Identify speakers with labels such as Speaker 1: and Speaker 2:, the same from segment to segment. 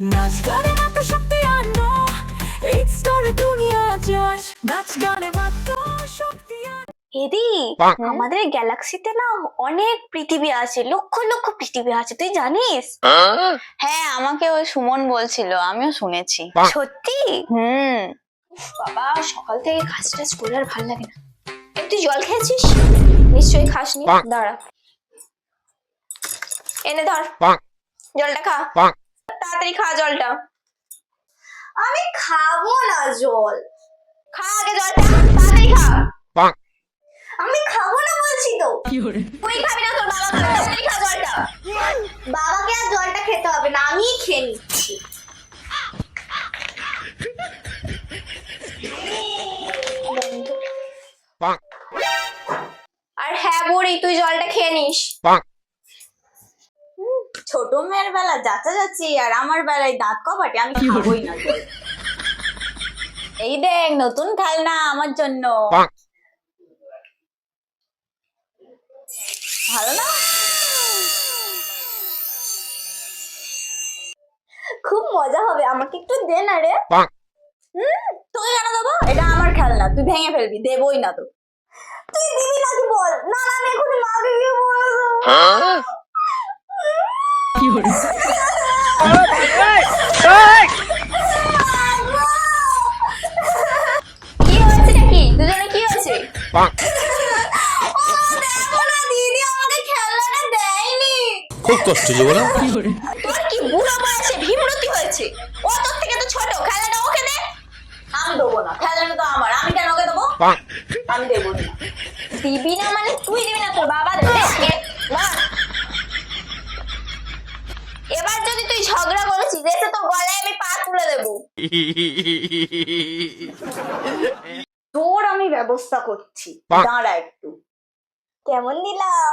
Speaker 1: নাচ গানে মাত্র শক্তি আনো এই স্তরে দুনিয়া যাস নাচ গানে মাত্র শক্তি
Speaker 2: এদি আমাদের গ্যালাক্সিতে না অনেক পৃথিবী আছে লক্ষ লক্ষ পৃথিবী আছে তুই জানিস?
Speaker 3: হ্যাঁ? আমাকে ওই সুমন বলছিল আমিও শুনেছি।
Speaker 2: সত্যি?
Speaker 3: হুম।
Speaker 2: বাবা সকাল থেকে কাজ টাজ করে আর ভালো লাগে না। তুই জল খেয়েছিস? নিশ্চয়ই খাসনি। দাঁড়া। এনে ধর। জলটা খা। তাড়াতাড়ি খা জলটা। আমি খাব না জল। খা আগে জলটা তাড়াতাড়ি খা। আমি খাব না বলছি তো। তুই খাবি না তোর বাবা খাবে। তাড়াতাড়ি খা জলটা। বাবাকে আর জলটা খেতে হবে না আমিই খেয়ে নিচ্ছি। আর হ্যাঁ বুড়ি তুই জলটা খেয়ে নিস।
Speaker 3: ছোট মেয়ের বেলা যাচা যাচ্ছি আর আমার বেলায় দাঁত কপাটে আমি খাবোই না এই দেখ নতুন খেলনা আমার জন্য। ভালো না?
Speaker 2: খুব মজা হবে আমাকে একটু দে না রে।
Speaker 3: তোকে কেন দেবো? এটা আমার খেলনা তুই ভেঙে ফেলবি দেবই না তো।
Speaker 2: তুই দিবি নাকি বল? না না আমি এখন মাকে গিয়ে বলব
Speaker 3: কি হয়েছে নাকি? দুজনে কি হয়েছে?
Speaker 2: দেখো
Speaker 4: খুব কষ্ট যে বলো।
Speaker 2: তোর কি বুড়ো বয়সে ভীমরতি হয়েছে? ও তোর থেকে তো ছোট ওকে দে।
Speaker 3: আমি দেবো না খেলনা তো আমার আমি কেন ওকে দেবো? আমি দেবো না।
Speaker 2: দিবি না মানে তুই দিবি না তোর বাবা দেবে। কে? এবার যদি তুই ঝগড়া করেছিস এসে তো গলায় আমি পা তুলে দেবো।
Speaker 3: তোর আমি ব্যবস্থা করছি। দাঁড়া একটু।
Speaker 2: কেমন দিলাম?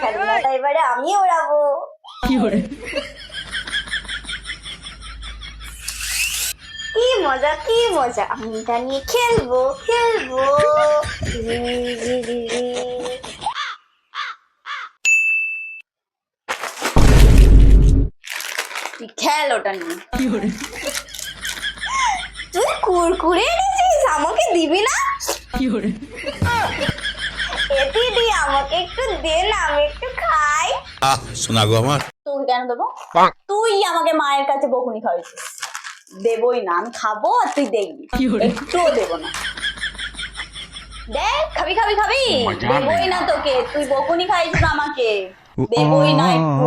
Speaker 2: খেলনাটা এবারে আমি ওড়াবো। কি মজা কি মজা। আমি এটা নিয়ে খেলব খেলব।
Speaker 3: তুই ওটা নিয়ে
Speaker 2: তুই কুরকুরে এনেছিস আমাকে দিবি না এ দিদি আমাকে একটু দে না আমি একটু খাই
Speaker 4: আহ শোনা গো আমার
Speaker 3: তোকে কেন দেবো তুই আমাকে মায়ের কাছে বকুনি খাওয়াইছিস দেবই না আমি খাব আর তুই দেখবি একটুও দেবো না দেখ খাবি খাবি খাবি দেবই না তোকে তুই বকুনি খাইছিস আমাকে দেবই না একটু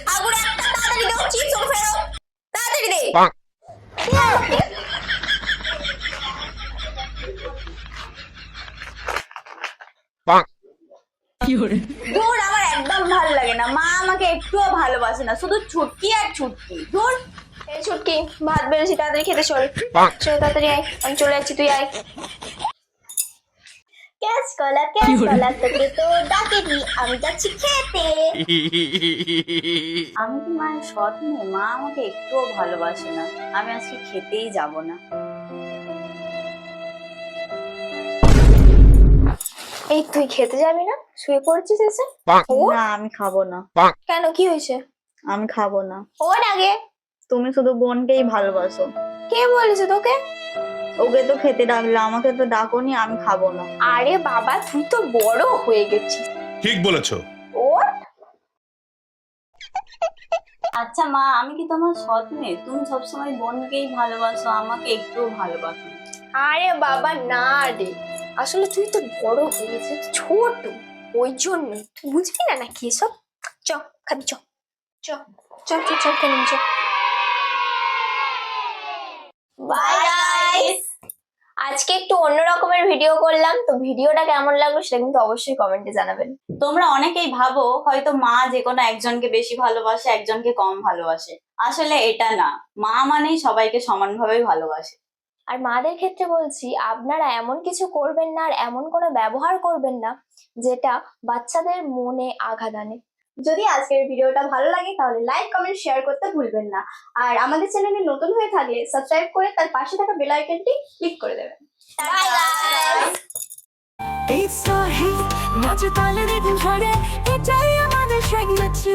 Speaker 3: ধুর আমার একদম ভালো লাগে না। মা আমাকে একটুও ভালোবাসে না শুধু ছুটকি আর ছুটকি। ধুর।
Speaker 2: এই ছুটকি ভাত বেড়েছি তাড়াতাড়ি খেতে চল। চল তাড়াতাড়ি আয় আমি চলে যাচ্ছি তুই আয়। ক্যাচ কলা ক্যাচ কলা তোকে তো ডাকেনি আমি যাচ্ছি খেতে।
Speaker 3: আমি কি মায়ের সৎ মেয়ে মা আমাকে একটুও ভালোবাসে না আমি আজকে খেতেই যাব না।
Speaker 2: এই তুই খেতে যাবি না? শুয়ে পড়েছিস এসে?
Speaker 3: না আমি খাব না।
Speaker 2: কেন কি হয়েছে?
Speaker 3: আমি খাব না।
Speaker 2: ওর আগে।
Speaker 3: তুমি শুধু বোনকেই ভালোবাসো।
Speaker 2: কে বলেছে তোকে?
Speaker 3: ওকে তো খেতে ডাকলে আমাকে তো ডাকোনি আমি খাব না।
Speaker 2: আরে বাবা তুই তো বড় হয়ে গেছিস।
Speaker 4: ঠিক বলেছ।
Speaker 2: ওর?
Speaker 3: আচ্ছা মা আমি কি তোমার সৎ মেয়ে তুমি সবসময় বোনকেই ভালোবাসো আমাকে একটুও ভালোবাসো
Speaker 2: আরে বাবা না রে। আসলে তুই তো বড় হয়ে গেছিস ছোট। ওই জন্য। তুই বুঝবি না নাকি এসব? চ, খাবি, চ। চ চ চ চ খেলি চ। আজকে একটু অন্য রকমের ভিডিও করলাম। তো ভিডিওটা কেমন লাগল সেটা কিন্তু অবশ্যই কমেন্টে জানাবেন।
Speaker 3: তোমরা অনেকেই ভাবো, হয়তো মা যে কোনো একজনকে বেশি ভালোবাসে, একজনকে কম ভালোবাসে। আসলে এটা না। মা মানেই সবাইকে সমানভাবেই ভালোবাসে।
Speaker 2: আর মাদের ক্ষেত্রে বলছি, আপনারা এমন কিছু করবেন না আর এমন কোনো ব্যবহার করবেন না যেটা বাচ্চাদের মনে আঘাত আনে।
Speaker 5: যদি আজকের ভিডিওটা ভালো লাগে তাহলে লাইক কমেন্ট শেয়ার করতে ভুলবেন না। আর আমাদের চ্যানেলে নতুন হয়ে থাকলে সাবস্ক্রাইব করে তার পাশে থাকা বেল আইকনটি ক্লিক করে দেবেন।
Speaker 1: By
Speaker 6: signature